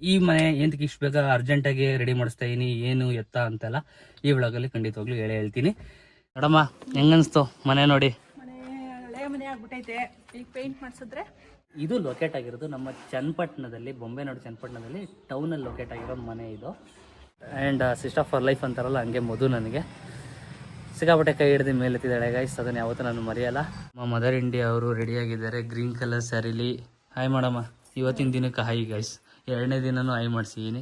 ಈ ಮನೆ ಎಂತಕ್ಕೆ ಇಷ್ಟು ಬೇಗ ಅರ್ಜೆಂಟಾಗಿ ರೆಡಿ ಮಾಡಿಸ್ತಾ ಇದೀನಿ ಏನು ಎತ್ತ ಅಂತೆಲ್ಲ ಈ ಒಳಗಲ್ಲಿ ಖಂಡಿತವಾಗ್ಲೂ ಹೇಳೇ ಹೇಳ್ತೀನಿ. ನೋಡಮ್ಮ ಹೆಂಗನ್ಸ್ತು ಮನೆ ನೋಡಿ? ಮನೆ ಹಳೆ ಮನೆ ಆಗ್ಬಿಟ್ಟೈತೆ. ಈಗ ಪೇಂಟ್ ಮಾಡಿಸಿದ್ರೆ? ಇದು ಲೊಕೇಟ್ ಆಗಿರೋದು ನಮ್ಮ ಚನ್ನಪಟ್ಟಣದಲ್ಲಿ ಬೊಂಬೆ ನೋಡಿ ಚನ್ನಪಟ್ಟಣದಲ್ಲಿ ಟೌನಲ್ಲಿ ಲೊಕೇಟ್ ಆಗಿರೋ ಮನೆ ಇದು. ಆ್ಯಂಡ್ ಸಿಸ್ಟರ್ ಫಾರ್ ಲೈಫ್ ಅಂತಾರಲ್ಲ ಹಂಗೆ ಮಧು ನನಗೆ. ಸಿಕ್ಕಾಪಟ್ಟೆ ಕೈ ಹಿಡಿದು ಮೇಲೆತ್ತಿದ್ದಾಳೆ ಗಾಯ್ಸ್ ಅದನ್ನು ಯಾವತ್ತೂ ನಾನು ಮರೆಯಲ್ಲ. ನಮ್ಮ ಮದರ್ ಇಂಡಿಯಾ ಅವರು ರೆಡಿಯಾಗಿದ್ದಾರೆ ಗ್ರೀನ್ ಕಲರ್ ಸ್ಯಾರಿಲಿ ಹಾಯ್ ಮಾಡಮ್ಮ ಇವತ್ತಿನ ದಿನಕ್ಕೆ ಹಾಯ್ ಗೈಸ್ ಎರಡನೇ ದಿನನೂ ಐ ಮಾಡಿಸಿದ್ದೀನಿ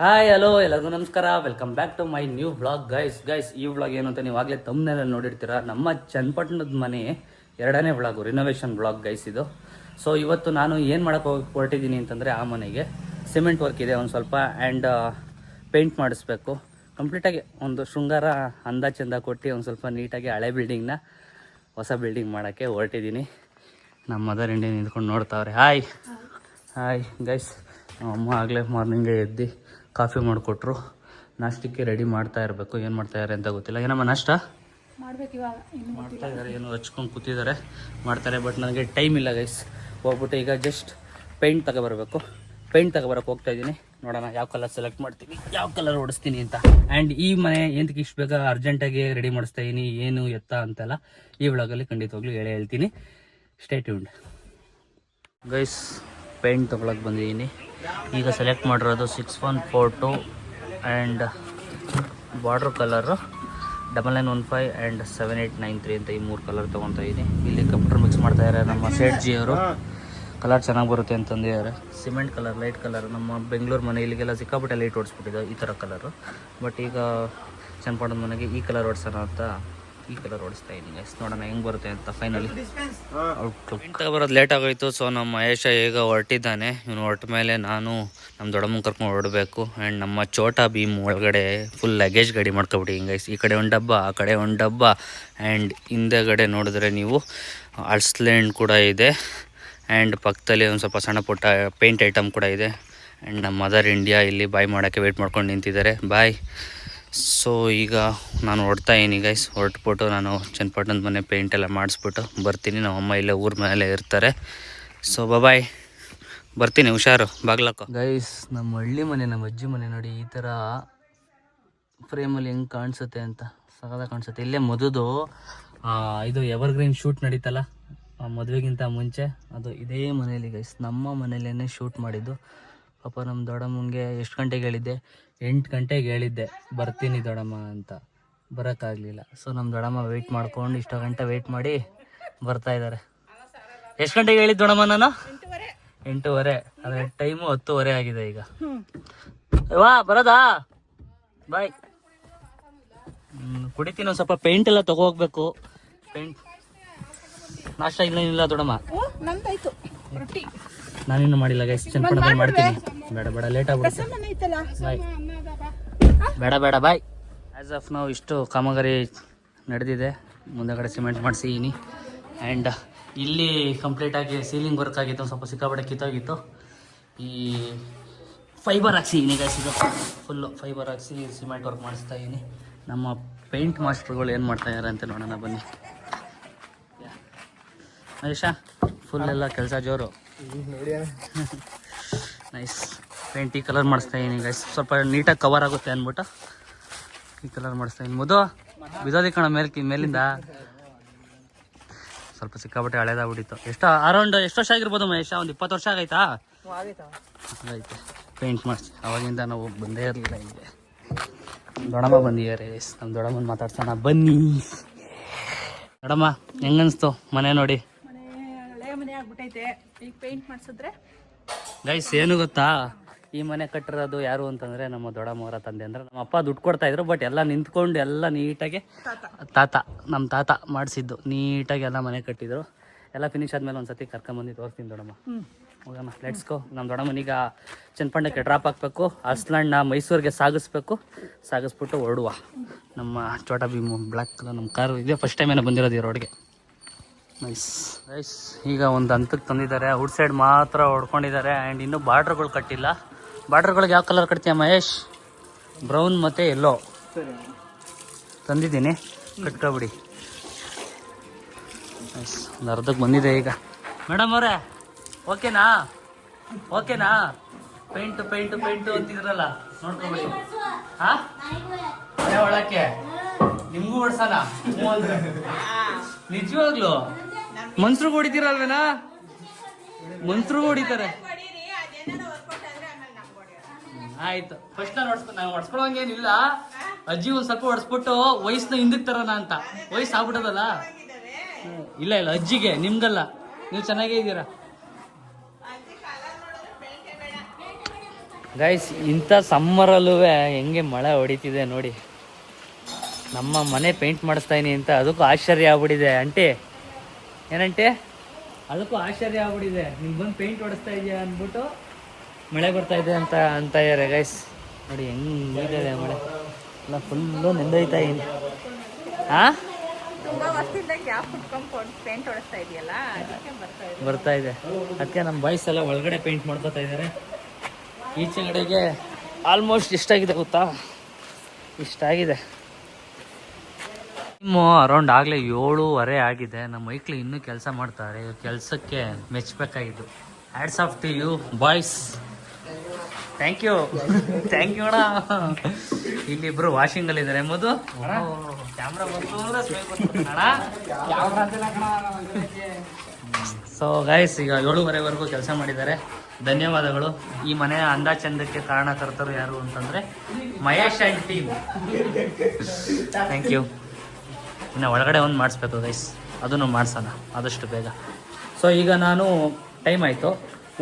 ಹಾಯ್ ಹಲೋ ಎಲ್ಲರಿಗೂ ನಮಸ್ಕಾರ. Welcome back to my new vlog guys guys ಈ ವ್ಲಾಗ್ ಏನು ಅಂತ ನೀವು ಆಗಲೇ ತಮ್ಮನೆಲ್ಲ ನೋಡಿರ್ತೀರ? ನಮ್ಮ ಚನ್ನಪಟ್ಟಣದ ಮನೆ ಎರಡನೇ ವ್ಲಾಗು ರಿನೋವೇಷನ್ ವ್ಲಾಗ್ ಗೈಸ್ ಇದು. ಸೊ ಇವತ್ತು ನಾನು ಏನು ಮಾಡಕ್ಕೆ ಹೋಗಿ ಹೊರಟಿದ್ದೀನಿ ಅಂತಂದರೆ ಆ ಮನೆಗೆ. ಸಿಮೆಂಟ್ ವರ್ಕ್ ಇದೆ ಒಂದು ಸ್ವಲ್ಪ ಆ್ಯಂಡ್ ಪೇಂಟ್ ಮಾಡಿಸ್ಬೇಕು. ಕಂಪ್ಲೀಟಾಗಿ ಒಂದು ಶೃಂಗಾರ ಅಂದ ಚಂದ ಕೊಟ್ಟು ಒಂದು ಸ್ವಲ್ಪ ನೀಟಾಗಿ ಹಳೆ ಬಿಲ್ಡಿಂಗ್ನ ಹೊಸ ಬಿಲ್ಡಿಂಗ್ ಮಾಡೋಕ್ಕೆ ಹೊರಟಿದ್ದೀನಿ. ನಮ್ಮ ಮದರ್ ಇಂಡಿಯನ್ ನಿಂತ್ಕೊಂಡು ನೋಡ್ತಾವ್ರೆ. ಹಾಯ್ ಹಾಯ್ ಗೈಸ್ ಅಮ್ಮ ಆಗಲೇ ಮಾರ್ನಿಂಗೇ ಎದ್ದು ಕಾಫಿ ಮಾಡಿಕೊಟ್ರು. ನಾಷ್ಟಕ್ಕೆ ರೆಡಿ ಮಾಡ್ತಾ ಇರಬೇಕು. ಏನು ಮಾಡ್ತಾ ಇದ್ದಾರೆ ಅಂತ ಗೊತ್ತಿಲ್ಲ. ಏನಮ್ಮ ನಾಷ್ಟ? ಮಾಡ್ತಾ ಇದ್ದಾರೆ ಏನು ಹಚ್ಕೊಂಡು ಕೂತಿದ್ದಾರೆ. ಮಾಡ್ತಾರೆ ಬಟ್ ನನಗೆ ಟೈಮ್ ಇಲ್ಲ ಗೈಸ್ ಹೋಗ್ಬಿಟ್ಟು ಈಗ ಜಸ್ಟ್ ಪೇಂಟ್ ತಗೊಬರ್ಬೇಕು. ಪೇಂಟ್ ತಗೊಬರಕ್ಕೆ ಹೋಗ್ತಾ ಇದ್ದೀನಿ. ನೋಡೋಣ, ಯಾವ ಕಲರ್ ಸೆಲೆಕ್ಟ್ ಮಾಡ್ತೀನಿ, ಯಾವ ಕಲರ್ ಓಡಿಸ್ತೀನಿ ಅಂತ. ಆ್ಯಂಡ್ ಈ ಮನೆ ಎಂತಕ್ಕೆ ಇಷ್ಟು ಬೇಗ ಅರ್ಜೆಂಟಾಗಿ ರೆಡಿ ಮಾಡಿಸ್ತಾ ಇದೀನಿ, ಏನು ಎತ್ತ ಅಂತೆಲ್ಲ, ಈ ವ್ಲಾಗಲ್ಲಿ ಖಂಡಿತವಾಗ್ಲೂ ಹೇಳೇ ಹೇಳ್ತೀನಿ. ಸ್ಟೇ ಟ್ಯೂನ್ಡ್ ಗೈಸ್ ಪೇಂಟ್ ತೊಗೊಳಕ್ಕೆ ಬಂದಿದ್ದೀನಿ ಈಗ ಸೆಲೆಕ್ಟ್ ಮಾಡಿರೋದು six one four two and border colour double nine one five and seven eight nine three ಅಂತ ಈ ಮೂರು ಕಲರ್ ತೊಗೊತಾ ಇದ್ದೀನಿ ಇಲ್ಲಿ ಕಂಪ್ಯೂಟರ್ ಮಿಕ್ಸ್ ಮಾಡ್ತಾ ಇದ್ದಾರೆ ನಮ್ಮ ಸೇಟ್ ಜಿ ಅವರು. ಕಲರ್ ಚೆನ್ನಾಗಿ ಬರುತ್ತೆ ಅಂತಂದಿದ್ದಾರೆ ಸಿಮೆಂಟ್ ಕಲರ್, ಲೈಟ್ ಕಲರ್. ನಮ್ಮ ಬೆಂಗಳೂರು ಮನೆ ಇಲ್ಲಿಗೆಲ್ಲ ಸಿಕ್ಕಾಪಟ್ಟೆ ಲೈಟ್ ಓಡಿಸ್ಬಿಟ್ಟಿದೆ ಈ ಥರ ಕಲರು ಬಟ್ ಈಗ ಚನ್ನಪಟ್ಟಣದ ಮನೆಗೆ ಈ ಕಲರ್ ಓಡಿಸೋಣ ಅಂತ ಈ ಕಲರ್ ಓಡಿಸ್ತಾ ಇದ್ದೀನಿ ನೋಡೋಣ ಹೆಂಗೆ ಬರುತ್ತೆ ಅಂತ ಫೈನಲಿ ಬರೋದು ಲೇಟ್ ಆಗೋಯ್ತು. ಸೊ ನಮ್ಮ ಮಹೇಶ ಈಗ ಹೊರಟಿದ್ದಾನೆ. ಇವನು ಹೊರಟ ಮೇಲೆ ನಾನು ನಮ್ಮ ದೊಡ್ಡಮ್ಮನ ಕರ್ಕೊಂಡು ಹೊರಡಬೇಕು. ಆ್ಯಂಡ್ ನಮ್ಮ ಚೋಟಾ ಭೀಮ್ ಒಳಗಡೆ ಫುಲ್ ಲಗೇಜ್ ಗಾಡಿ ಮಾಡ್ಕೊಬಿಟ್ಟು ಹಿಂಗೆ ಈ ಕಡೆ ಒಂದು ಡಬ್ಬ, ಆ ಕಡೆ ಒಂದು ಡಬ್ಬ. ಆ್ಯಂಡ್ ಹಿಂದೆಗಡೆ ನೋಡಿದ್ರೆ ನೀವು ಅಲ್ಸ್ಲೆಂಡ್ ಕೂಡ ಇದೆ. ಆ್ಯಂಡ್ ಪಕ್ಕದಲ್ಲಿ ಒಂದು ಸ್ವಲ್ಪ ಸಣ್ಣ ಪುಟ್ಟ ಪೇಂಟ್ ಐಟಮ್ ಕೂಡ ಇದೆ. ಆ್ಯಂಡ್ ನಮ್ಮ ಮದರ್ ಇಂಡಿಯಾ ಇಲ್ಲಿ ಬಾಯ್ ಮಾಡೋಕ್ಕೆ ವೆಯ್ಟ್ ಮಾಡ್ಕೊಂಡು ನಿಂತಿದ್ದಾರೆ. ಬಾಯ್ ಸೊ ಈಗ ನಾನು ಹೊಡ್ತಾ ಇದೀನಿ ಗೈಸ್ ಹೊರಟ್ಬಿಟ್ಟು ನಾನು ಚನ್ನಪಟ್ಟಣದ ಮನೆ ಪೇಂಟ್ ಎಲ್ಲ ಮಾಡಿಸ್ಬಿಟ್ಟು ಬರ್ತೀನಿ. ನಮ್ಮ ಅಮ್ಮ ಇಲ್ಲೇ ಊರ ಮೇಲೆ ಇರ್ತಾರೆ. ಸೊ ಬಾಯ್ ಬರ್ತೀನಿ, ಹುಷಾರು. ಬಾಗ್ಲಕ್ಕ. ಗೈಸ್ ನಮ್ಮ ಹಳ್ಳಿ ಮನೆ, ನಮ್ಮ ಅಜ್ಜಿ ಮನೆ ನೋಡಿ, ಈ ಥರ ಫ್ರೇಮಲ್ಲಿ ಹೆಂಗೆ ಕಾಣಿಸುತ್ತೆ ಅಂತ. ಸಗದ ಕಾಣಿಸುತ್ತೆ. ಇಲ್ಲೇ ಮೊದಲು ಇದು ಎವರ್ಗ್ರೀನ್ ಶೂಟ್ ನಡೀತಲ್ಲ? ಮದುವೆಗಿಂತ ಮುಂಚೆ ಅದು ಇದೇ ಮನೇಲಿ ಗೈಸ್ ನಮ್ಮ ಮನೇಲೇ ಶೂಟ್ ಮಾಡಿದ್ದು. ಪಾಪ ನಮ್ಮ ದೊಡ್ಡಮ್ಮನಿಗೆ ಎಷ್ಟು ಗಂಟೆಗೆ ಹೇಳಿದ್ದೆ? ಎಂಟು ಗಂಟೆಗೆ ಹೇಳಿದ್ದೆ. ಬರ್ತೀನಿ ದೊಡ್ಡಮ್ಮ ಅಂತ. ಬರೋಕ್ಕಾಗಲಿಲ್ಲ. ಸೊ ನಮ್ಮ ದೊಡ್ಡಮ್ಮ ವೆಯ್ಟ್ ಮಾಡ್ಕೊಂಡು ಇಷ್ಟು ಗಂಟೆ ವೆಯ್ಟ್ ಮಾಡಿ ಬರ್ತಾ ಇದ್ದಾರೆ ಎಷ್ಟು ಗಂಟೆಗೆ ಹೇಳಿದ್ದು ದೊಡ್ಡಮ್ಮ ನಾನು? ಎಂಟೂವರೆ. ಅದೇ ಟೈಮು ಹತ್ತುವರೆ ಆಗಿದೆ ಈಗ. ವಾ ಬರೋದಾ? ಬಾಯ್ ಕುಡಿತೀನಿ ಒಂದು ಸ್ವಲ್ಪ ಪೇಂಟ್ ಎಲ್ಲ ತಗೋ ಹೋಗ್ಬೇಕು ಪೇಂಟ್ ನಾಷ್ಟ ಇಲ್ಲ ಇಲ್ಲ ದೊಡಮ್ಮ ನಂದಾಯ್ತು. ರೊಟ್ಟಿ. ನಾನಿನ್ನು ಮಾಡಿಲ್ಲ ಗೈಸ್ ಚನ್ನಪಟ್ಟಣದಲ್ಲಿ ಮಾಡ್ತೀನಿ. ಬೇಡ ಬೇಡ ಲೇಟ್ ಆಗ್ಬಿಡುತ್ತೆ. ಬಾಯ್ ಬೇಡ ಬೇಡ ಬಾಯ್ ಆ್ಯಸ್ ಆಫ್ ನಾವು ಇಷ್ಟು ಕಾಮಗಾರಿ ನಡೆದಿದೆ. ಮುಂದೆಗಡೆ ಸಿಮೆಂಟ್ ಮಾಡಿಸಿದ್ದೀನಿ ಆ್ಯಂಡ್ ಇಲ್ಲಿ ಕಂಪ್ಲೀಟಾಗಿ ಸೀಲಿಂಗ್ ವರ್ಕ್ ಆಗಿತ್ತು. ಸ್ವಲ್ಪ ಸಿಕ್ಕಾಪಟ್ಟೆ ಕಿತ್ತೋಗಿತ್ತು. ಈ ಫೈಬರ್ ಹಾಕ್ಸಿದ್ದೀನಿ ಗೈಸ್ ಇದು. ಫುಲ್ಲು ಫೈಬರ್ ಹಾಕ್ಸಿ ಸಿಮೆಂಟ್ ವರ್ಕ್ ಮಾಡಿಸ್ತಾ ಇದ್ದೀನಿ ನಮ್ಮ ಪೇಂಟ್ ಮಾಸ್ಟರ್ಗಳು ಏನು ಮಾಡ್ತಾ ಇದ್ದಾರೆ ಅಂತ ನೋಡೋಣ ಬನ್ನಿ. ಮಹೇಶ ಫುಲ್ ಎಲ್ಲ ಕೆಲಸ ಜೋರು. ನೈಸ್ ಪೇಂಟ್ ಈ ಕಲರ್ ಮಾಡಿಸ್ತಾ ಇದೀನಿ ಗೈಸ್ ಸ್ವಲ್ಪ ನೀಟಾಗಿ ಕವರ್ ಆಗುತ್ತೆ ಅಂದ್ಬಿಟ್ಟು ಈ ಕಲರ್ ಮಾಡಿಸ್ತಾ ಇದೀನಿ. ಮುದು ಬಿದೋದಿ ಕಣ ಮೇಲ್ ಮೇಲಿಂದ. ಸ್ವಲ್ಪ ಸಿಕ್ಕಾಪಟ್ಟೆ ಹಳೇದಾಗ್ಬಿಟ್ಟಿತ್ತು ಎಷ್ಟು ಅರೌಂಡ್ ಎಷ್ಟು ವರ್ಷ ಆಗಿರ್ಬೋದು ಮಹೇಶ? ಒಂದು ಇಪ್ಪತ್ತು ವರ್ಷ ಆಗೈತಾ ಆಗೈತೆ ಪೇಂಟ್ ಮಾಡಿಸಿ ಅವಾಗಿಂದ ನಾವು ಬಂದೇ ಇರಲಿಲ್ಲ ಇಲ್ಲಿಗೆ. ದೊಡಮ್ಮ ಬಂದಿದ್ದಾರೆ ನಮ್ಮ ದೊಡಮ್ಮನ ಮಾತಾಡ್ಸೋಣ. ಬನ್ನಿ. ದೊಡಮ್ಮ ಹೆಂಗನ್ಸ್ತು? ಮನೆ ನೋಡಿ. ಆಗ್ಬಿಟ್ಟೈತೆ. ಈಗ ಪೇಂಟ್ ಮಾಡಿಸಿದ್ರೆ? ಗೈಸ್ ಏನು ಗೊತ್ತಾ? ಈ ಮನೆ ಕಟ್ಟಿರೋದು ಯಾರು ಅಂತಂದ್ರೆ ನಮ್ಮ ದೊಡ್ಡಮ್ಮವರ ತಂದೆ. ಅಂದ್ರೆ ನಮ್ಮ ಅಪ್ಪ ದುಡ್ಡು ಕೊಡ್ತಾ ಇದ್ರು ಬಟ್ ಎಲ್ಲ ನಿಂತ್ಕೊಂಡು ಎಲ್ಲ ನೀಟಾಗಿ ತಾತ. ನಮ್ಮ ತಾತ ಮಾಡಿಸಿದ್ದು. ನೀಟಾಗಿ ಎಲ್ಲ ಮನೆ ಕಟ್ಟಿದ್ರು. ಎಲ್ಲ ಫಿನಿಶ್ ಆದ್ಮೇಲೆ ಒಂದ್ಸತಿ ಕರ್ಕೊಂಬಂದು ತೋರಿಸ್ತೀನಿ ದೊಡ್ಡಮ್ಮ. ಹೋಗಮ್ಮ ಲೆಟ್ಸ್ ಗೋ ನಮ್ಮ ದೊಡ್ಡಮ್ಮನೀಗ ಚನ್ನಪಟ್ಟಣಕ್ಕೆ ಡ್ರಾಪ್ ಹಾಕ್ಬೇಕು ಅಸ್ಲಾಂಡ್ನ ಮೈಸೂರಿಗೆ ಸಾಗಿಸ್ಬೇಕು. ಸಾಗಿಸ್ಬಿಟ್ಟು ಹೊರಡುವ. ನಮ್ಮ ಚೋಟಾ ಭೀಮು ಬ್ಲ್ಯಾಕ್ ಕಲರ್ ನಮ್ಮ ಕಾರು ಇದೇ. ಫಸ್ಟ್ ಟೈಮ್ ಏನೋ ಬಂದಿರೋದು ಈ ರೋಡ್ಗೆ ನೈಸ್ ನೈಸ್ ಈಗ ಒಂದು ಹಂತಕ್ಕೆ ತಂದಿದ್ದಾರೆ. ಔಟ್ ಸೈಡ್ ಮಾತ್ರ ಹೊಡ್ಕೊಂಡಿದ್ದಾರೆ. ಆ್ಯಂಡ್ ಇನ್ನೂ ಬಾರ್ಡ್ರ್ಗಳು ಕಟ್ಟಿಲ್ಲ. ಬಾರ್ಡ್ರ್ಗಳಿಗೆ ಯಾವ ಕಲರ್ ಕಟ್ತೀಯ ಮಹೇಶ್? ಬ್ರೌನ್ ಮತ್ತು ಎಲ್ಲೋ ತಂದಿದ್ದೀನಿ. ಕಟ್ಕೊಬಿಡಿ. ನೈಸ್ ಒಂದು ಅರ್ಧಕ್ಕೆ ಬಂದಿದೆ ಈಗ. ಮೇಡಮ್ ಅವರೇ, ಓಕೆನಾ? ಓಕೆನಾ? ಪೇಂಟು ಪೇಂಟು ಪೇಂಟು ಅಂತಿದ್ರಲ್ಲ. ನೋಡ್ಕೊಬಿಡಿ. ಹಾಂ? ಒಳಕ್ಕೆ. ನಿಮಗೂ ಓಡಿಸಲ್ಲ. ನಿಜವಾಗ್ಲು? ಮನ್ಸ್ರಿಗೂ ಹೊಡಿತೀರಲ್ವೇನಾ? ಮನ್ಸ್ರಿಗೂ ಹೊಡಿತಾರೆ. ಆಯ್ತು. ಫಸ್ಟ್ ನಾನು ಹೊಡ್ಸ್ಕೊ ನಾನು ಹೊಡ್ಸ್ಕೊಳಂಗೇನಿಲ್ಲ ಅಜ್ಜಿ ಒಂದ್ ಸ್ವಲ್ಪ ಹೊಡ್ಸ್ಬಿಟ್ಟು ವಯಸ್ಸನ್ನ ಹಿಂದಕ್ಕೆ ತರೋಣ ಅಂತ. ವಯಸ್ಸು ಆಗ್ಬಿಟ್ಟದಲ್ಲ? ಇಲ್ಲ ಇಲ್ಲ, ಅಜ್ಜಿಗೆ, ನಿಮ್ಗಲ್ಲ. ನೀವು ಚೆನ್ನಾಗೇ ಇದ್ದೀರಾ? ಗೈಸ್ ಇಂಥ ಸಮ್ಮರಲ್ಲೂ ಹೆಂಗೆ ಮಳೆ ಹೊಡಿತಿದೆ ನೋಡಿ. ನಮ್ಮ ಮನೆ ಪೇಂಟ್ ಮಾಡಿಸ್ತಾ ಇದೀನಿ ಅಂತ, ಅದಕ್ಕೂ ಆಶ್ಚರ್ಯ ಆಗ್ಬಿಟ್ಟಿದೆ. ಅಂಟಿ ಏನಂಟಿ ಅದಕ್ಕೂ ಆಶ್ಚರ್ಯ ಆಗ್ಬಿಟ್ಟಿದೆ. ನಿಮ್ಗೆ ಬಂದು ಪೇಂಟ್ ಹೊಡಿಸ್ತಾ ಇದೆಯಾ ಅಂದ್ಬಿಟ್ಟು ಮಳೆ ಬರ್ತಾ ಇದೆ ಅಂತ ಅಂತ ಇದ್ದಾರೆ ಗೈಸ್ ನೋಡಿ ಹೆಂಗಿದೆ ಮಳೆ. ಎಲ್ಲ ಫುಲ್ಲು ನೆಂದೋಯ್ತಾ ಇದೀನಿ ಹಾಂ ತುಂಬಾ ವರ್ಷದಿಂದ ಗ್ಯಾಪ್ ಕುಟ್ಕೊಂಡು ಪೇಂಟ್ ಹೊಡಿಸ್ತಾ ಇದೆಯಲ್ಲ ಅದಕ್ಕೆ ಬರ್ತಾ ಇದೆ. ಬರ್ತಾ ಇದೆ. ಅದಕ್ಕೆ ನಮ್ಮ ಬಾಯ್ಸ್ ಎಲ್ಲ ಒಳಗಡೆ ಪೇಂಟ್ ಮಾಡ್ಕೋತಾ ಇದ್ದಾರೆ ಈಚೆಗಡೆಗೆ ಆಲ್ಮೋಸ್ಟ್ ಇಷ್ಟಾಗಿದೆ ಗೊತ್ತಾ? ಇಷ್ಟಾಗಿದೆ. ಟೈಮು ಅರೌಂಡ್ ಆಗಲೇ ಏಳುವರೆ ಆಗಿದೆ. ನಮ್ಮ ಮೈಕ್ಳು ಇನ್ನೂ ಕೆಲಸ ಮಾಡ್ತಾರೆ. ಕೆಲಸಕ್ಕೆ ಮೆಚ್ಚಬೇಕಾಗಿದ್ದು hats off to you boys thank you thank you ಅಣ್ಣ. ಇಲ್ಲಿಬ್ರು ವಾಷಿಂಗ್ ಅಲ್ಲಿ ಇದ್ದಾರೆ. ಮಧು? ಕ್ಯಾಮ್ರಾ ಸೊ ಗೈಸ್ ಈಗ ಏಳುವರೆವರೆಗೂ ಕೆಲಸ ಮಾಡಿದ್ದಾರೆ. ಧನ್ಯವಾದಗಳು. ಈ ಮನೆಯ ಅಂದ ಚಂದಕ್ಕೆ ಕಾರಣಕರ್ತರು ಯಾರು ಅಂತಂದ್ರೆ Mahesh and team thank you ಇನ್ನು ಒಳಗಡೆ ಒಂದು ಮಾಡಿಸ್ಬೇಕು ಗೈಸ್ ಅದನ್ನು ಮಾಡಿಸೋಣ. ಆದಷ್ಟು ಬೇಗ. ಸೊ ಈಗ ನಾನು ಟೈಮ್ ಆಯಿತು.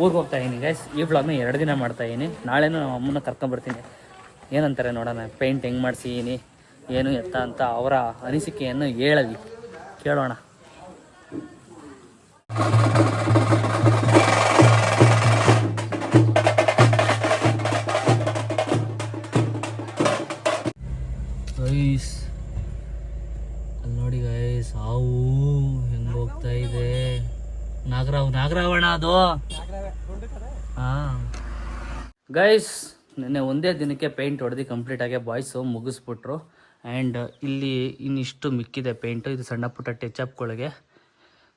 ಊರಿಗೆ ಹೋಗ್ತಾ ಇದ್ದೀನಿ ಗೈಸ್ ಈ ಬ್ಲಾಗ್ನ ಎರಡು ದಿನ ಮಾಡ್ತಾ ಇದ್ದೀನಿ ನಾಳೆನೂ ನಮ್ಮ ಅಮ್ಮನ ಕರ್ಕೊಂಬರ್ತೀನಿ ಏನಂತಾರೆ ನೋಡೋಣ. ಪೇಂಟ್ ಹೆಂಗೆ ಮಾಡಿಸಿದ್ದೀನಿ ಏನು ಎತ್ತ ಅಂತ ಅವರ ಅನಿಸಿಕೆಯನ್ನು ಹೇಳಲಿ. ಕೇಳೋಣ. ಗೈಸ್ ನಿನ್ನೆ ಒಂದೇ ದಿನಕ್ಕೆ ಪೇಂಟ್ ಹೊಡೆದು ಕಂಪ್ಲೀಟ್ ಆಗಿ ಬಾಯ್ಸು ಮುಗಿಸ್ಬಿಟ್ರು. ಆ್ಯಂಡ್ ಇಲ್ಲಿ ಇನ್ನಿಷ್ಟು ಮಿಕ್ಕಿದೆ ಪೇಂಟು ಇದು ಸಣ್ಣ ಪುಟ್ಟ ಟಚ್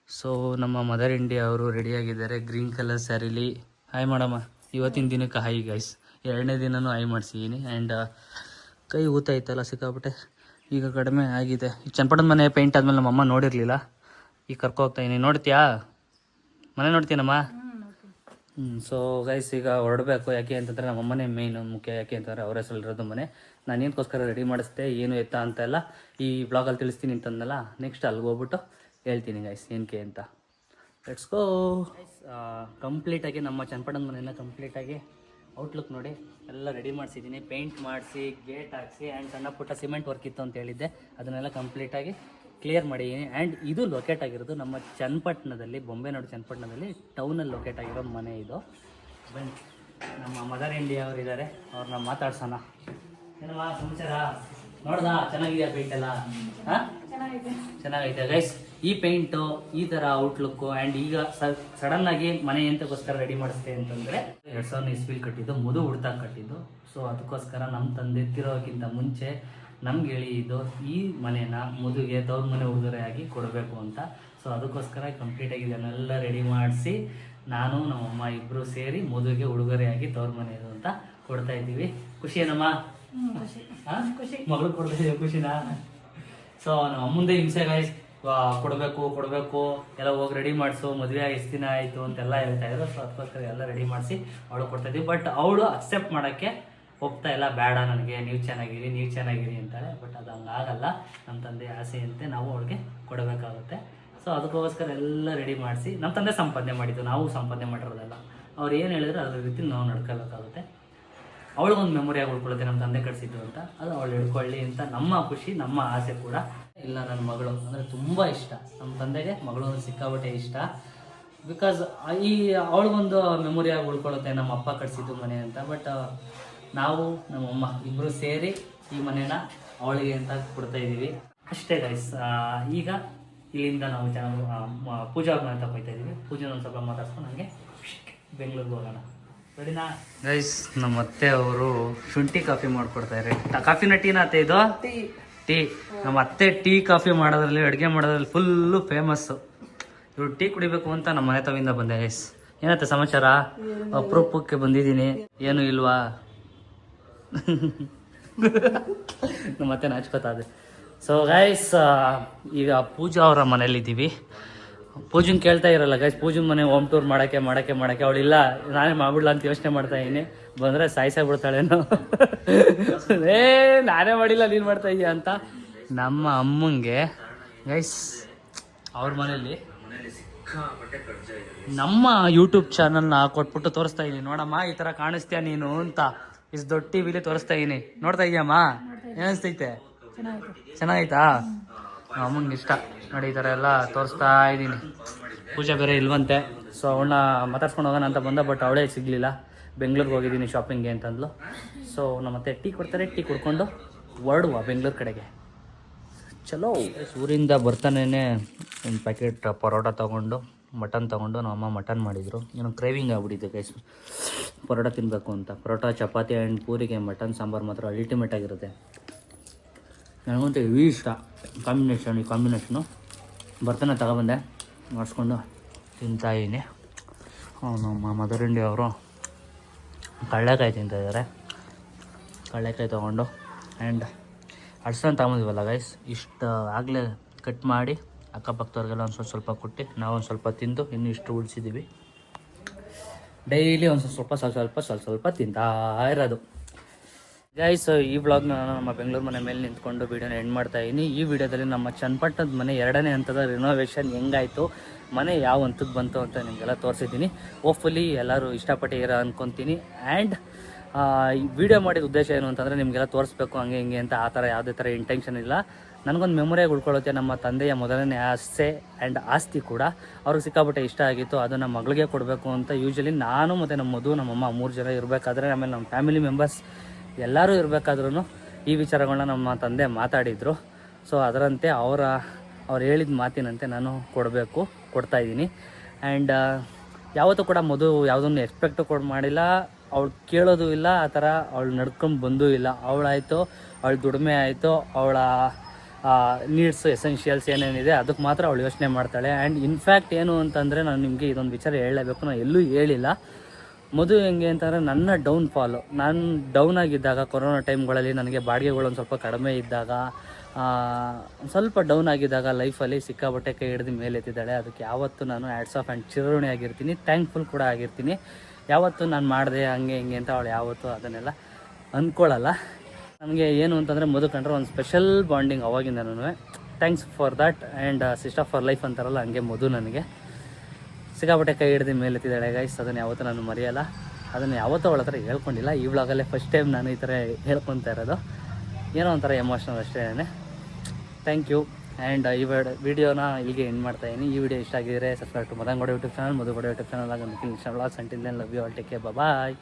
ಸೊ ನಮ್ಮ ಮದರ್ ಇಂಡಿಯಾ ಅವರು ರೆಡಿಯಾಗಿದ್ದಾರೆ ಗ್ರೀನ್ ಕಲರ್ ಸ್ಯಾರಿಲಿ ಹಾಯ್ ಮಾಡಮ್ಮ ಇವತ್ತಿನ ದಿನಕ್ಕೆ ಹಾಯ್ ಗೈಸ್ ಎರಡನೇ ದಿನನೂ ಹಾಯ್ ಮಾಡಿಸಿದ್ದೀನಿ ಆ್ಯಂಡ್ ಕೈ ಊತ ಐತಲ್ಲ ಸಿಕ್ಕಾಬಿಟ್ಟೆ ಈಗ ಕಡಿಮೆ ಆಗಿದೆ. ಈ ಚನ್ನಪಟ್ಟಣದ ಮನೆ ಪೇಂಟ್ ಆದಮೇಲೆ ನಮ್ಮಮ್ಮ ನೋಡಿರಲಿಲ್ಲ. ಈಗ ಕರ್ಕೊ ಹೋಗ್ತಾ ಇದೀನಿ. ನೋಡ್ತೀಯಾ? ಮನೆ ನೋಡ್ತೀನಮ್ಮ? ಹ್ಞೂ ಸೊ ಗೈಸ್ ಈಗ ಹೊರಡಬೇಕು. ಯಾಕೆ ಅಂತಂದರೆ ನಮ್ಮ ಅಮ್ಮನೇ ಮೇನ್ ಮುಖ್ಯ. ಯಾಕೆ ಅಂತಂದರೆ ಅವ್ರ ಹೆಸರಲ್ಲಿರೋದು ಮನೆ. ನಾನು ಏನಕ್ಕೋಸ್ಕರ ರೆಡಿ ಮಾಡಿಸ್ದೆ ಏನು ಎತ್ತ ಅಂತೆಲ್ಲ ಈ ಬ್ಲಾಗಲ್ಲಿ ತಿಳಿಸ್ತೀನಿ ಅಂತಂದಲ್ಲ ನೆಕ್ಸ್ಟ್ ಅಲ್ಲಿಗೆ ಹೋಗ್ಬಿಟ್ಟು ಹೇಳ್ತೀನಿ ಗೈಸ್ ಏನಕ್ಕೆ ಅಂತ. ಲೆಟ್ಸ್ ಗೋ ಕಂಪ್ಲೀಟಾಗಿ ನಮ್ಮ ಚನ್ನಪಟ್ಟಣದ ಮನೆಯನ್ನು ಕಂಪ್ಲೀಟಾಗಿ ಔಟ್ಲುಕ್ ನೋಡಿ. ಎಲ್ಲ ರೆಡಿ ಮಾಡಿಸಿದ್ದೀನಿ. ಪೇಂಟ್ ಮಾಡಿಸಿ ಗೇಟ್ ಹಾಕ್ಸಿ ಆ್ಯಂಡ್ ಸಣ್ಣ ಪುಟ್ಟ ಸಿಮೆಂಟ್ ವರ್ಕ್ ಇತ್ತು ಅಂತ ಹೇಳಿದ್ದೆ. ಅದನ್ನೆಲ್ಲ ಕಂಪ್ಲೀಟಾಗಿ ಕ್ಲಿಯರ್ ಮಾಡಿದ್ದೀನಿ ಆ್ಯಂಡ್ ಇದು ಲೊಕೇಟ್ ಆಗಿರೋದು ನಮ್ಮ ಚನ್ನಪಟ್ಟಣದಲ್ಲಿ ಬೊಂಬೆ ನೋಡು ಚನ್ನಪಟ್ಟಣದಲ್ಲಿ ಟೌನಲ್ಲಿ ಲೊಕೇಟ್ ಆಗಿರೋ ಮನೆ ಇದು. ಬನ್ನಿ, ನಮ್ಮ ಮದರ್ ಇಂಡಿಯಾ ಅವರು ಇದ್ದಾರೆ ಅವ್ರನ್ನ ಮಾತಾಡ್ಸೋಣ. ಏನಮ್ಮ ಸಮಾಚಾರ? ನೋಡ್ದಾ? ಚೆನ್ನಾಗಿದೆಯಾ ಪೇಂಟ್ ಎಲ್ಲ? ಹಾಂ? ಚೆನ್ನಾಗೈತೆ. ಗೈಸ್ ಈ ಪೇಂಟು ಈ ಥರ ಔಟ್ಲುಕ್ಕು ಆ್ಯಂಡ್ ಈಗ ಸಡನ್ ಆಗಿ ಮನೆ ಎಂತಕ್ಕೋಸ್ಕರ ರೆಡಿ ಮಾಡಿಸ್ತೆ ಅಂತಂದರೆ, ಎರಡು ಸಾವಿರದ ಇಸ್ವಿಲ್ ಕಟ್ಟಿದ್ದು, ಮಧು ಹುಡ್ತಾಗ ಕಟ್ಟಿದ್ದು. ಸೊ ಅದಕ್ಕೋಸ್ಕರ ನಮ್ಮ ತಂದೆ ತಿರೋಕ್ಕಿಂತ ಮುಂಚೆ ನಮ್ಗೆ ಹೇಳಿದ್ದು ಈ ಮನೇನ ಮದುಗೆ ತವ್ರ ಮನೆ ಉಡುಗೊರೆಯಾಗಿ ಕೊಡಬೇಕು ಅಂತ. ಸೊ ಅದಕ್ಕೋಸ್ಕರ ಕಂಪ್ಲೀಟಾಗಿ ಇದನ್ನೆಲ್ಲ ರೆಡಿ ಮಾಡಿಸಿ ನಾನು ನಮ್ಮಮ್ಮ ಇಬ್ಬರು ಸೇರಿ ಮದುವೆಗೆ ಉಡುಗೊರೆಯಾಗಿ ತವ್ರ ಮನೆಯದು ಅಂತ ಕೊಡ್ತಾ ಇದ್ದೀವಿ. ಖುಷಿ ಏನಮ್ಮ? ಮಗಳು ಕೊಡ್ತಾ ಇದ್ದೀವಿ ಖುಷಿನಾ? ಸೊ ನಮ್ಮ ಮುಂದೆ ಹಿಂಸೆ ಗಾಯ್ಸ್ ಕೊಡಬೇಕು ಕೊಡಬೇಕು. ಎಲ್ಲ ಹೋಗಿ ರೆಡಿ ಮಾಡಿಸು ಮದುವೆ ಎಷ್ಟು ದಿನ ಆಯಿತು ಅಂತೆಲ್ಲ ಹೇಳ್ತಾ ಇದ್ರು. ಸೊ ಅದಕ್ಕೋಸ್ಕರ ಎಲ್ಲ ರೆಡಿ ಮಾಡಿಸಿ ಅವಳು ಕೊಡ್ತಾ ಇದ್ದೀವಿ. ಬಟ್ ಅವಳು ಅಕ್ಸೆಪ್ಟ್ ಮಾಡೋಕ್ಕೆ ಹೋಗ್ತಾ ಇಲ್ಲ, ಬೇಡ ನನಗೆ, ನೀವು ಚೆನ್ನಾಗಿರಿ ನೀವು ಚೆನ್ನಾಗಿರಿ ಅಂತಾರೆ. ಬಟ್ ಅದು ಹಂಗಾಗಲ್ಲ ನಮ್ಮ ತಂದೆ ಆಸೆಯಂತೆ ನಾವು ಅವಳಿಗೆ ಕೊಡಬೇಕಾಗುತ್ತೆ. ಸೊ ಅದಕ್ಕೋಸ್ಕರ ಎಲ್ಲ ರೆಡಿ ಮಾಡಿಸಿ ನಮ್ಮ ತಂದೆ ಸಂಪಾದನೆ ಮಾಡಿದ್ದು, ನಾವು ಸಂಪಾದನೆ ಮಾಡಿರೋದಲ್ಲ. ಅವ್ರು ಏನು ಹೇಳಿದ್ರೆ ಅದ್ರ ರೀತಿ ನಾವು ನಡ್ಕೋಬೇಕಾಗುತ್ತೆ ಅವಳಿಗೊಂದು ಮೆಮೊರಿಯಾಗಿ ಉಳ್ಕೊಳ್ಳುತ್ತೆ ನಮ್ಮ ತಂದೆ ಕಟ್ಸಿದ್ದು ಅಂತ, ಅದು ಅವಳು ಹಿಡ್ಕೊಳ್ಳಿ ಅಂತ ನಮ್ಮ ಖುಷಿ, ನಮ್ಮ ಆಸೆ ಕೂಡ. ಇಲ್ಲ ನನ್ನ ಮಗಳು ಅಂದರೆ ತುಂಬ ಇಷ್ಟ. ನಮ್ಮ ತಂದೆಗೆ ಮಗಳು ಸಿಕ್ಕಾಬಟ್ಟೆ ಇಷ್ಟ. ಬಿಕಾಸ್ ಈ ಅವಳಿಗೊಂದು ಮೆಮೊರಿಯಾಗಿ ಉಳ್ಕೊಳ್ಳುತ್ತೆ ನಮ್ಮ ಅಪ್ಪ ಕಟ್ಸಿದ್ದು ಮನೆ ಅಂತ. ಬಟ್ ನಾವು ನಮ್ಮಮ್ಮ ಇಬ್ಬರು ಸೇರಿ ಈ ಮನೇನ ಅವಳಿಗೆ ಅಂತ ಕೊಡ್ತಾ ಇದ್ದೀವಿ. ಅಷ್ಟೇ ಗೈಸ್ ಈಗ ಇಲ್ಲಿಂದ ನಾವು ಜನ ಪೂಜಾ ಅಂತ ಹೋಗ್ತಾ ಇದ್ದೀವಿ. ಪೂಜೆ ಒಂದು ಸ್ವಲ್ಪ ಮಾತಾಡ್ಸ್ಕೊಂಡು ನನಗೆ ಬೆಂಗಳೂರಿಗೆ ಹೋಗೋಣ. ರೆಡಿನಾ ಗೈಸ್ ನಮ್ಮ ಅತ್ತೆ ಅವರು ಶುಂಠಿ ಕಾಫಿ ಮಾಡ್ಕೊಡ್ತಾ ಇದ್ದಾರೆ ಕಾಫಿನ ಟೀನ ಅತ್ತೆ ಇದು? ಟೀ. ಟೀ. ನಮ್ಮ ಅತ್ತೆ ಟೀ ಕಾಫಿ ಮಾಡೋದ್ರಲ್ಲಿ ಅಡುಗೆ ಮಾಡೋದ್ರಲ್ಲಿ ಫುಲ್ಲು ಫೇಮಸ್ಸು ಇವ್ರು ಟೀ ಕುಡಿಬೇಕು ಅಂತ ನಮ್ಮ ಮನೆ ತವಿಂದ ಬಂದೆ ಗೈಸ್ ಏನತ್ತೆ ಸಮಾಚಾರ? ಅಪರೂಪಕ್ಕೆ ಬಂದಿದ್ದೀನಿ. ಏನು ಇಲ್ವಾ? ನಮ್ಮ ನಾಚ್ಕೋತಾ ಇದೆ ಸೊ ಗೈಸ್ ಈಗ ಪೂಜಾ ಅವರ ಮನೇಲಿದ್ದೀವಿ. ಪೂಜನ್ ಕೇಳ್ತಾ ಇರಲ್ಲ ಗೈಸ್ ಪೂಜನ್ ಮನೆ ಹೋಮ್ ಟೂರ್ ಮಾಡಕ್ಕೆ ಮಾಡಕ್ಕೆ ಮಾಡಕ್ಕೆ. ಅವಳಿಲ್ಲ ನಾನೇ ಮಾಡ್ಬಿಡ್ಲ ಅಂತ ಯೋಚನೆ ಮಾಡ್ತಾ ಇದ್ದೀನಿ. ಬಂದ್ರೆ ಸಾಯಿಸಾಗಿ ಬಿಡ್ತಾಳೇನೋ ಏ, ನಾನೇ ಮಾಡಿಲ್ಲ, ನೀನು ಮಾಡ್ತಾ ಇದೀಯ ಅಂತ. ನಮ್ಮ ಅಮ್ಮಂಗೆ ಗೈಸ್ ಅವ್ರ ಮನೇಲಿ ನಮ್ಮ ಯೂಟ್ಯೂಬ್ ಚಾನಲ್ನ ಕೊಟ್ಬಿಟ್ಟು ತೋರಿಸ್ತಾ ಇದ್ದೀನಿ ನೋಡಮ್ಮ, ಈ ಥರ ಕಾಣಿಸ್ತೀಯ ನೀನು ಅಂತ. ಇಷ್ಟು ದೊಡ್ಡ ಟಿವಿಲಿ ತೋರಿಸ್ತಾ ಇದೀನಿ. ನೋಡ್ತಾ ಇದೀಯಮ್ಮ ಏನಿಸ್ತೈತೆ ಚೆನ್ನಾಗೈತಾ? ನಮ್ಮ ಅಮ್ಮಂಗೆ ಇಷ್ಟ. ನೋಡಿ, ಈ ಥರ ಎಲ್ಲ ತೋರಿಸ್ತಾ ಇದ್ದೀನಿ ಪೂಜೆ ಬೇರೆ ಇಲ್ವಂತೆ. ಸೊ ಅವಳನ್ನ ಮಾತಾಡ್ಸ್ಕೊಂಡು ಹೋಗೋಣ ಅಂತ ಬಂದ ಬಟ್ ಅವಳೇ ಸಿಗಲಿಲ್ಲ. ಬೆಂಗ್ಳೂರಿಗೆ ಹೋಗಿದ್ದೀನಿ ಶಾಪಿಂಗ್ಗೆ ಅಂತಂದ್ಲು. ಸೊ ನಮ್ಮ ಮತ್ತೆ ಟೀ ಕೊಡ್ತಾರೆ, ಟೀ ಕುಡ್ಕೊಂಡು ಹೊರಡುವ ಬೆಂಗ್ಳೂರು ಕಡೆಗೆ. ಚಲೋ. ಊರಿಂದ ಬರ್ತಾನೇ ಒಂದು ಪ್ಯಾಕೆಟ್ ಪರೋಟ ತೊಗೊಂಡು ಮಟನ್ ತೊಗೊಂಡು, ನಮ್ಮ ಅಮ್ಮ ಮಟನ್ ಮಾಡಿದರು. ಏನೋ ಕ್ರೇವಿಂಗ್ ಆಗ್ಬಿಟ್ಟಿದೆ ಗೈಸ್ ಪರೋಟ ತಿನ್ನಬೇಕು ಅಂತ. ಪರೋಟ, ಚಪಾತಿ ಆ್ಯಂಡ್ ಪೂರಿಗೆ ಮಟನ್ ಸಾಂಬಾರು ಮಾತ್ರ ಅಲ್ಟಿಮೇಟ್ ಆಗಿರುತ್ತೆ. ನನಗಂತೂ ಇವೀ ಇಷ್ಟ. ಕಾಂಬಿನೇಷನ್ ಈ ಕಾಂಬಿನೇಷನು ಬರ್ತಾನೆ ತಗೊಬಂದೆ ಮಾಡಿಸ್ಕೊಂಡು ತಿಂತಾ ಅವನು ನಮ್ಮ ಮದರ್ ಇಂಡಿ ಅವರು ಕಡಲೆಕಾಯಿ ತಿಂತಾಯಿದ್ದಾರೆ ಕಡಲೆಕಾಯಿ ತೊಗೊಂಡು ಆ್ಯಂಡ್ ಅಡ್ಸನ್ ತಗೊಂಡಿವಲ್ಲ ಗೈಸ್ ಇಷ್ಟು ಆಗಲೇ ಕಟ್ ಮಾಡಿ ಅಕ್ಕಪಕ್ಕದವ್ರಿಗೆಲ್ಲ ಒಂದು ಸ್ವಲ್ಪ ಸ್ವಲ್ಪ ಕೊಟ್ಟು ನಾವೊಂದು ಸ್ವಲ್ಪ ತಿಂದು ಇನ್ನೂ ಇಷ್ಟು ಉಳಿಸಿದ್ದೀವಿ ಡೈಲಿ ಒಂದು ಸ್ವಲ್ಪ ಸ್ವಲ್ಪ ಸ್ವಲ್ಪ ಸ್ವಲ್ಪ ಸ್ವಲ್ಪ ತಿಂತಾ ಇರೋದು. ಗೈಸ್ ಈ ವ್ಲಾಗ್ನ ನಾನು ನಮ್ಮ ಬೆಂಗಳೂರು ಮನೆ ಮೇಲೆ ನಿಂತ್ಕೊಂಡು ವೀಡಿಯೋನ ಎಂಡ್ ಮಾಡ್ತಾ ಇದ್ದೀನಿ ಈ ವಿಡಿಯೋದಲ್ಲಿ ನಮ್ಮ ಚನ್ನಪಟ್ಟಣದ ಮನೆ ಎರಡನೇ ಹಂತದ ರಿನೋವೇಷನ್ ಹೆಂಗಾಯಿತು, ಮನೆ ಯಾವ ಹಂತಕ್ಕೆ ಬಂತು ಅಂತ ನಿಮಗೆಲ್ಲ ತೋರಿಸಿದ್ದೀನಿ. ಹೋಪ್ಫುಲಿ ಎಲ್ಲರೂ ಇಷ್ಟಪಟ್ಟಿರೋ ಅಂದ್ಕೊತೀನಿ ಆ್ಯಂಡ್ ಈ ವಿಡಿಯೋ ಮಾಡಿದ ಉದ್ದೇಶ ಏನು ಅಂತಂದರೆ ನಿಮಗೆಲ್ಲ ತೋರಿಸ್ಬೇಕು, ಹಂಗೆ ಹಿಂಗೆ ಅಂತ ಆ ಥರ ಯಾವುದೇ ಥರ ಇಂಟೆನ್ಷನ್ ಇಲ್ಲ. ನನಗೊಂದು ಮೆಮೊರಿಯಾಗಿ ಉಳ್ಕೊಳ್ಳುತ್ತೆ ನಮ್ಮ ತಂದೆಯ ಮೊದಲನೇ ಆಸೆ ಆ್ಯಂಡ್ ಆಸ್ತಿ ಕೂಡ ಅವ್ರಿಗೆ ಸಿಕ್ಕಾಪಟ್ಟೆ ಇಷ್ಟ ಆಗಿತ್ತು. ಅದು ನಮ್ಮ ಮಗಳಿಗೆ ಕೊಡಬೇಕು ಅಂತ ಯೂಶಲಿ ನಾನು ಮತ್ತು ನಮ್ಮ ಮಧು ನಮ್ಮಮ್ಮ ಮೂರು ಜನ ಇರಬೇಕಾದ್ರೆ ಆಮೇಲೆ ನಮ್ಮ ಫ್ಯಾಮಿಲಿ ಮೆಂಬರ್ಸ್ ಎಲ್ಲರೂ ಇರಬೇಕಾದ್ರೂ ಈ ವಿಚಾರಗಳನ್ನ ನಮ್ಮ ತಂದೆ ಮಾತಾಡಿದರು. ಸೊ ಅದರಂತೆ ಅವರ, ಅವ್ರು ಹೇಳಿದ ಮಾತಿನಂತೆ ನಾನು ಕೊಡಬೇಕು, ಕೊಡ್ತಾ ಇದ್ದೀನಿ. ಆ್ಯಂಡ್ ಯಾವತ್ತೂ ಕೂಡ ಮಧು ಯಾವುದನ್ನು ಎಕ್ಸ್ಪೆಕ್ಟು ಕೊಡ್ ಮಾಡಿಲ್ಲ. ಅವಳು ಕೇಳೋದು ಇಲ್ಲ, ಆ ಥರ ಅವಳು ನಡ್ಕೊಂಡು ಬಂದೂ ಇಲ್ಲ. ಅವಳಾಯಿತು, ಅವಳು ದುಡಿಮೆ ಆಯಿತು, ಅವಳ ನೀಡ್ಸ್ ಎಸೆನ್ಷಿಯಲ್ಸ್ ಏನೇನಿದೆ, ಅದಕ್ಕೆ ಮಾತ್ರ ಅವಳು ಯೋಚನೆ ಮಾಡ್ತಾಳೆ. ಆ್ಯಂಡ್ ಇನ್ಫ್ಯಾಕ್ಟ್ ಏನು ಅಂತಂದರೆ ನಾನು ನಿಮಗೆ ಇದೊಂದು ವಿಚಾರ ಹೇಳಲೇಬೇಕು, ನಾನು ಎಲ್ಲೂ ಹೇಳಿಲ್ಲ. ಮೊದಲು ಹೆಂಗೆ ಅಂತಂದರೆ ನನ್ನ ಡೌನ್ ಫಾಲು ನಾನು ಡೌನ್ ಆಗಿದ್ದಾಗ, ಕೊರೋನಾ ಟೈಮ್ಗಳಲ್ಲಿ ನನಗೆ ಬಾಡಿಗೆಗಳು ಒಂದು ಸ್ವಲ್ಪ ಕಡಿಮೆ ಇದ್ದಾಗ ಸ್ವಲ್ಪ ಡೌನ್ ಆಗಿದ್ದಾಗ ಲೈಫಲ್ಲಿ ಸಿಕ್ಕಾಬಟ್ಟೆ ಕೈ ಹಿಡಿದು ಮೇಲೆ ಎತ್ತಿದ್ದಾಳೆ. ಅದಕ್ಕೆ ಯಾವತ್ತೂ ನಾನು ಆ್ಯಡ್ಸ್ ಆಫ್ ಆ್ಯಂಡ್ ಚಿರೋಣಿ ಆಗಿರ್ತೀನಿ ಥ್ಯಾಂಕ್ಫುಲ್ ಕೂಡ ಆಗಿರ್ತೀನಿ. ಯಾವತ್ತೂ ನಾನು ಮಾಡಿದೆ ಹಂಗೆ ಹಿಂಗೆ ಅಂತ ಅವಳು ಯಾವತ್ತೂ ಅದನ್ನೆಲ್ಲ ಅಂದ್ಕೊಳ್ಳಲ್ಲ ನನಗೆ ಏನು ಅಂತಂದರೆ ಮಧು ಕಂಡ್ರೆ ಒಂದು special bonding ಅವಾಗಿಂದನೂ thanks for that and sister for life ಅಂತಾರಲ್ಲ, ಹಂಗೆ ಮಧು ನನಗೆ. ಸಿಕ್ಕಾಪಟ್ಟೆ ಕೈ ಹಿಡಿದು ಮೇಲೆತ್ತಿದ್ದಾಳೆ ಗೈಸ್ ಅದನ್ನು ಯಾವತ್ತೂ ನಾನು ಮರೆಯಲ್ಲ. ಅದನ್ನು ಯಾವತ್ತೂ ಅವಳ ಹತ್ರ ಹೇಳ್ಕೊಂಡಿಲ್ಲ. ಈ ಫಸ್ಟ್ ಟೈಮ್ ನಾನು ಈ ಥರ ಹೇಳ್ಕೊತಾ ಇರೋದು. ಏನೋ ಒಂಥರ ಎಮೋಷ್ನಲ್ ಅಷ್ಟೇ ಥ್ಯಾಂಕ್ ಯು ಆ್ಯಂಡ್ ಈ ವಿಡಿಯೋನ ಇಲ್ಲಿಗೆ ಎಂಡ್ ಮಾಡ್ತಾ ಇದ್ದೀನಿ ಈ ವಿಡಿಯೋ ಇಷ್ಟ ಆಗಿದ್ರೆ ಸಬ್ಸ್ಕ್ರೈಬ್ ಟು ಮದಂಗೋಡ ಯೂಟ್ಯೂಬ್ ಚಾನಲ್ ಮಧುಗೋಡೆ ಯೂಟ್ಯೂಬ್ ಚಾನಲ್ ಆಗಿ Insta vlogs love you all take care bye